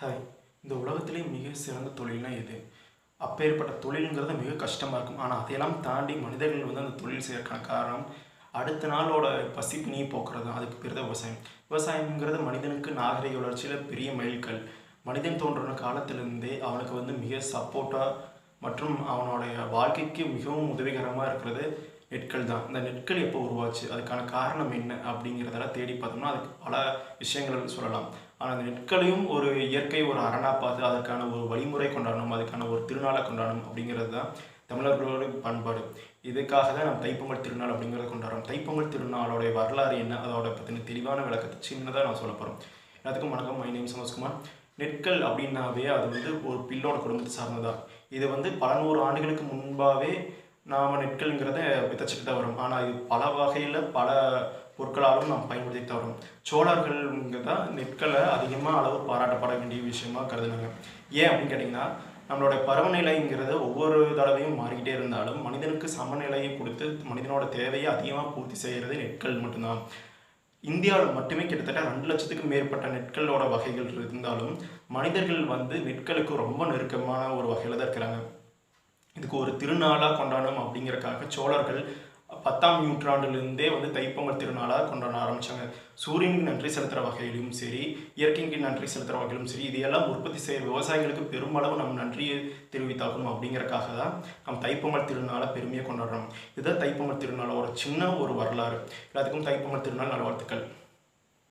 Hi இந்த உலகத்திலே மிக சிறந்த தொழில்னா எது? அப்பேற்பட்ட தொழிலுங்கிறது மிக கஷ்டமாக இருக்கும். ஆனால் அதையெல்லாம் தாண்டி மனிதர்கள் வந்து அந்த தொழில் செய்யறதுக்கான காரணம் அடுத்த நாளோட பசிப்பினியை போக்குறது தான். அதுக்கு பேர் தான் விவசாயம். விவசாயம்ங்கிறது மனிதனுக்கு நாகரிக வளர்ச்சியில் பெரிய மைல்கல். மனிதன் தோன்றின காலத்திலிருந்தே அவனுக்கு வந்து மிக சப்போர்ட்டாக மற்றும் அவனுடைய வாழ்க்கைக்கு மிகவும் உதவிகரமாக இருக்கிறது. நெற்கள் தான். இந்த நெற்கள் எப்போ உருவாச்சு? அதுக்கான காரணம் என்ன? அப்படிங்கிறதெல்லாம் தேடி பார்த்தோம்னா அதுக்கு பல விஷயங்கள் சொல்லலாம். ஆனால் அந்த நெற்களையும் ஒரு இயற்கை ஒரு அரணா பார்த்து அதற்கான ஒரு வழிமுறை கொண்டாடணும் அதுக்கான ஒரு திருநாளை கொண்டாடணும் அப்படிங்கிறது தான் தமிழர்களோட பண்பாடு. இதுக்காக தான் நம்ம தைப்பொங்கல் திருநாள் அப்படிங்கிறத கொண்டாடுறோம். தைப்பொங்கல் திருநாளோடைய வரலாறு என்ன? அதோட பற்றின தெளிவான விளக்கத்தை சின்னதாக நான் சொல்ல போகிறோம் எல்லாத்துக்கும் வணக்கம். மை நேம் சந்தோஷ்குமார் நெற்கள் அப்படின்னாவே அது வந்து ஒரு பில்லோட குடும்பத்தை சார்ந்ததா? இது வந்து பல நூறு ஆண்டுகளுக்கு முன்பாகவே நாம் நெற்கள்ங்கிறத விதைச்சிட்டு தான் வரும். ஆனால் இது பல வகையில் பல பொருட்களாலும் நாம் பயன்படுத்திட்டு தான் வரும். சோழர்கள்ங்க தான் நெற்களை அதிகமாக அளவு பாராட்டப்பட வேண்டிய விஷயமா கருதுனாங்க. ஏன் அப்படின்னு கேட்டிங்கன்னா நம்மளோட பருவநிலைங்கிறது ஒவ்வொரு தடவையும் மாறிக்கிட்டே இருந்தாலும் மனிதனுக்கு சமநிலையை கொடுத்து மனிதனோட தேவையை அதிகமாக பூர்த்தி செய்கிறது நெற்கள் மட்டும்தான். இந்தியாவில் மட்டுமே கிட்டத்தட்ட ரெண்டு லட்சத்துக்கும் மேற்பட்ட நெற்களோட வகைகள் இருந்தாலும் மனிதர்கள் வந்து நெற்களுக்கு ரொம்ப நெருக்கமான ஒரு வகையில் தான் இருக்கிறாங்க. இதுக்கு ஒரு திருநாளாக கொண்டாடணும் அப்படிங்கறக்காக சோழர்கள் பத்தாம் நூற்றாண்டுலேருந்தே வந்து தைப்பொங்கல் திருநாளாக கொண்டாட ஆரம்பிச்சாங்க. சூரியனுக்கு நன்றி செலுத்துகிற வகையிலும் சரி இயற்கைக்கு நன்றி செலுத்துகிற வகையிலும் சரி இதையெல்லாம் உற்பத்தி செய்கிற விவசாயிகளுக்கு பெருமளவு நம்ம நன்றியை தெரிவித்தாக்கணும் அப்படிங்கிறக்காக தான் நம்ம தைப்பொங்கல் திருநாளை பெருமையாக கொண்டாடுறோம். இதுதான் தைப்பொங்கல் திருநாளோட சின்ன ஒரு வரலாறு. எல்லாத்துக்கும் தைப்பொங்கல் திருநாள் நல்வாழ்த்துக்கள்.